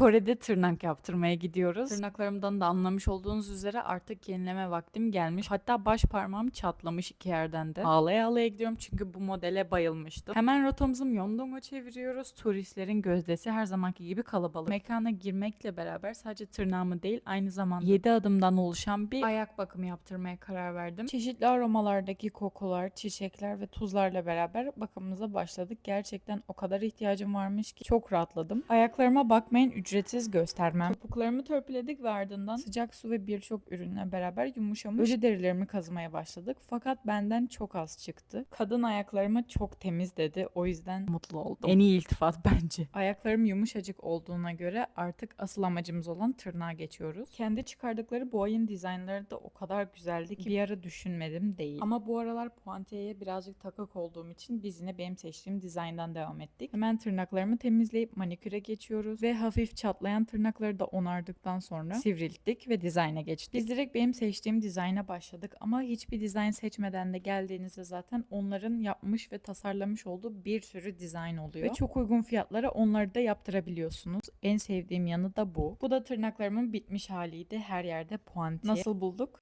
Kore'de tırnak yaptırmaya gidiyoruz. Tırnaklarımdan da anlamış olduğunuz üzere artık yenileme vaktim gelmiş. Hatta baş parmağım çatlamış iki yerden de. Ağlaya ağlaya gidiyorum çünkü bu modele bayılmıştım. Hemen rotamızı Myeongdong'a çeviriyoruz. Turistlerin gözdesi her zamanki gibi kalabalık. Mekana girmekle beraber sadece tırnağımı değil aynı zamanda 7 adımdan oluşan bir ayak bakımı yaptırmaya karar verdim. Çeşitli aromalardaki kokular, çiçekler ve tuzlarla beraber bakımımıza başladık. Gerçekten o kadar ihtiyacım varmış ki çok rahatladım. Ayaklarıma bakmayın ücretsiz göstermem. Topuklarımı törpüledik ve ardından sıcak su ve birçok ürünle beraber yumuşamış öce derilerimi kazımaya başladık. Fakat benden çok az çıktı. Kadın ayaklarıma çok temiz dedi. O yüzden mutlu oldum. En iyi iltifat bence. Ayaklarım yumuşacık olduğuna göre artık asıl amacımız olan tırnağa geçiyoruz. Kendi çıkardıkları bu ayın dizaynları da o kadar güzeldi ki bir ara düşünmedim değil. Ama bu aralar puantiyeye birazcık takık olduğum için biz yine benim seçtiğim dizayndan devam ettik. Hemen tırnaklarımı temizleyip maniküre geçiyoruz ve hafif çatlayan tırnakları da onardıktan sonra sivrilttik ve dizayna geçtik. Biz direkt benim seçtiğim dizayna başladık ama hiçbir dizayn seçmeden de geldiğinizde zaten onların yapmış ve tasarlamış olduğu bir sürü dizayn oluyor. Ve çok uygun fiyatlara onları da yaptırabiliyorsunuz. En sevdiğim yanı da bu. Bu da tırnaklarımın bitmiş haliydi. Her yerde puantiye. Nasıl bulduk?